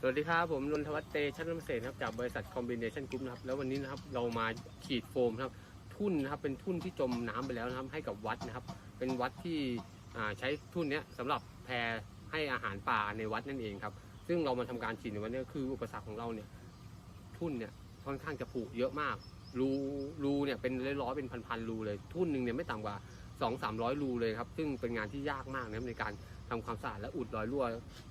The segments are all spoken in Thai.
สวัสดีครับผมนนทวัฒน์เตชันน้ำเสนครับจากบริษัทคอมบิเนชันกรุ๊ปนะครับแล้ววันนี้นะครับเรามาขีดโฟมครับทุ่นนะครับเป็นทุ่นที่จมน้ำไปแล้วนะครับให้กับวัดนะครับ เป็นวัดที่ใช้ทุ่นนี้ยสำหรับแพรให้อาหารปลาในวัดนั่นเองครับ ซึ่งเรามาทำการฉีดในวันนี้คืออุปสรรคของเราเนี่ยทุ่นเนี่ยค่อนข้างจะผุเยอะมากรูรูเนี่ยเป็นร้อยๆเป็นพันๆรูเลยทุ่นหนึ่งเนี่ยไม่ต่ำกว่า 2 3 0 0 รูเลยครับ ซึ่งเป็นงานที่ยากมากนะครับในการทำความสะอาดและอุดรอยรั่ว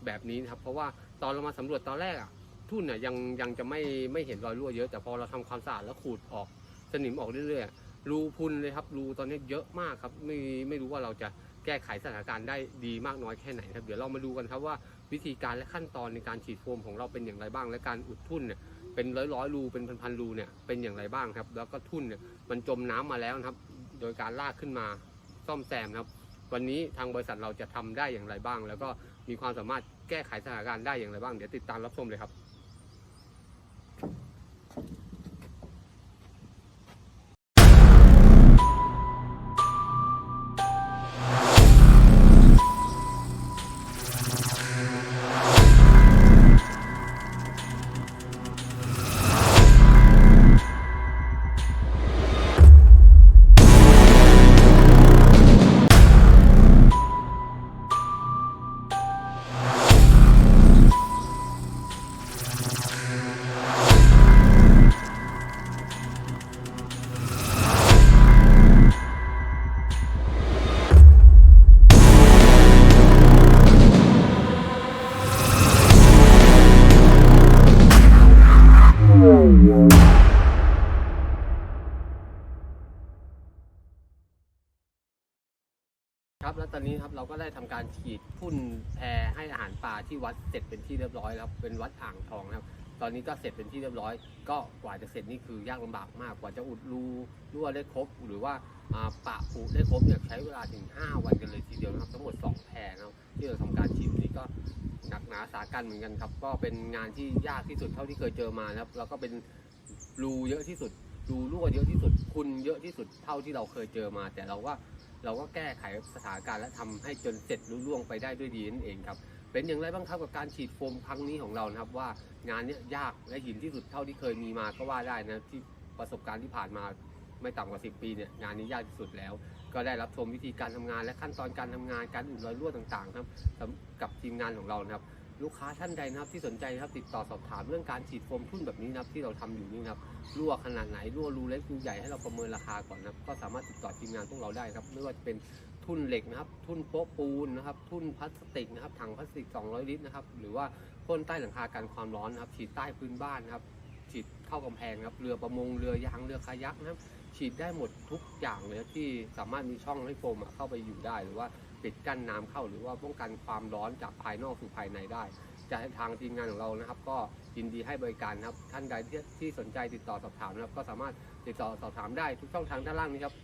แบบนี้นะครับ เพราะว่าตอนเรามาสำรวจตอนแรกอะทุ่นเนี่ยยังยังจะไม่ไม่เห็นรอยรั่วเยอะแต่พอเราทำความสะอาดแล้วขูดออกสนิมออกเรื่อยๆรูพุนเลยครับรูตอนนี้เยอะมากครับไม่ไม่รู้ว่าเราจะแก้ไขสถานการณ์ได้ดีมากน้อยแค่ไหนครับ เดี๋ยวเรามาดูกันครับว่าวิธีการและขั้นตอนในการฉีดโฟมของเราเป็นอย่างไรบ้าง และการอุดทุ่นเนี่ยเป็นร้อยร้อยรูเป็นพันๆรูเนี่ยเป็นอย่างไรบ้างครับ แล้วก็ทุ่นเนี่ยมันจมน้ำมาแล้วนะครับ โดยการลากขึ้นมา ซ่อมแซมนะครับ วันนี้ทางบริษัทเราจะทำได้อย่างไรบ้าง แล้วก็มีความสามารถแก้ไขสถานการณ์ได้อย่างไรบ้าง เดี๋ยวติดตามรับชมเลยครับ ครับแล้วตอนนี้ครับเราก็ได้ทำการฉีดพ่นแพรให้อาหารปลาที่วัดเสร็จเป็นที่เรียบร้อยแล้วครับเป็นวัดอ่างทองครับ ตอนนี้ก็เสร็จเป็นที่เรียบร้อย ก็กว่าจะเสร็จนี่คือยากลำบากมากกว่าจะอุดรูรั่วได้ครบ หรือว่าปะปูได้ครบเนี่ยใช้เวลาถึง 5 วันกันเลยทีเดียวนะครับทั้งหมด 2 แพรนะครับที่เราทำการฉีดนนี้ก็หนักหนาสากันเหมือนกันครับ ก็เป็นงานที่ยากที่สุดเท่าที่เคยเจอมานะครับแล้วก็เป็นรูเยอะที่สุดรูรั่วเยอะที่สุดคุณเยอะที่สุดเท่าที่เราเคยเจอมา แต่เราว่า เราก็แก้ไขสถานการณ์และทำให้จนเสร็จรุ่ล่วงไปได้ด้วยดีนั่นเองครับเป็นอย่างไรบ้างครับกับการฉีดโฟมครั้งนี้ของเรานะครับว่างานนี้ยากและหินที่สุดเท่าที่เคยมีมาก็ว่าได้นะที่ประสบการณ์ที่ผ่านมาไม่ต่ำกว่า 10 ปีเนี่ยงานนี้ยากที่สุดแล้ว ก็ได้รับชมวิธีการทำงานและขั้นตอนการทำงานการอุ่นรอยรั่วต่างๆครับกับทีมงานของเรานะครับ ลูกค้าท่านใดนะครับที่สนใจนะครับติดต่อสอบถามเรื่องการฉีดโฟมทุ่นแบบนี้นะครับที่เราทำอยู่นี่นะครับรั่วขนาดไหนรั่วรูเล็กรูใหญ่ให้เราประเมินราคาก่อนนะครับก็สามารถติดต่อทีมงานพวกเราได้ครับไม่ว่าจะเป็นทุ่นเหล็กนะครับ ทุ่นโป๊ะปูนนะครับ ทุ่นพลาสติกนะครับถังพลาสติก 200 ลิตรนะครับหรือว่าพ่นใต้หลังคากันความร้อนนะครับฉีดใต้พื้นบ้านนะครับ ฉีดเข้ากำแพงครับ เรือประมง เรือยาง เรือคายักนะครับ ฉีดได้หมดทุกอย่างเลยที่สามารถมีช่องให้โฟมเข้าไปอยู่ได้ หรือว่าปิดกั้นน้ำเข้า หรือว่าป้องกันความร้อนจากภายนอกสู่ภายในได้จะให้ทางทีมงานของเรานะครับ ก็ยินดีให้บริการครับ ท่านใดที่ที่สนใจติดต่อสอบถามนะครับ ก็สามารถติดต่อสอบถามได้ทุกช่องทางด้านล่างนี้ครับ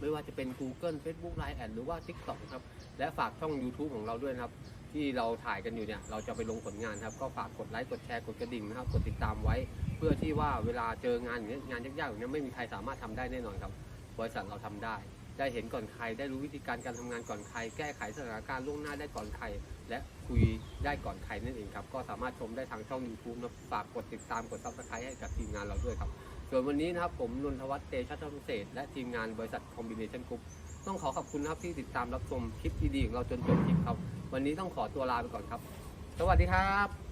ไม่ว่าจะเป็น Google Facebook Line แอดหรือว่า TikTok ครับ และฝากช่อง YouTube ของเราด้วยนะครับ ที่เราถ่ายกันอยู่เนี่ยเราจะไปลงผลงานครับ ก็ฝากกดไลค์กดแชร์กดกระดิ่งนะครับ กดติดตามไว้ เพื่อที่ว่าเวลาเจองานอย่างเงี้ยงานยากๆอย่างเงี้ยไม่มีใครสามารถทำได้แน่นอนครับ บริษัทเราทำได้ ได้เห็นก่อนใครได้รู้วิธีการการทำงานก่อนใคร แก้ไขสถานการณ์ล่วงหน้าได้ก่อนใคร และคุยได้ก่อนใครนั่นเองครับก็สามารถชมได้ทางช่อง YouTube นะฝากกดติดตามกด Subscribe ให้กับทีมงานเราด้วยครับ ส่วนวันนี้นะครับผมนนทวัฒน์เตชะธรรมเศษและทีมงานบริษัทคอมบิเนชันกรุ๊ปต้องขอขอบคุณนะครับที่ติดตามรับชมคลิปดีๆของเราจนจบคลิปครับ วันนี้ต้องขอตัวลาไปก่อนครับ สวัสดีครับ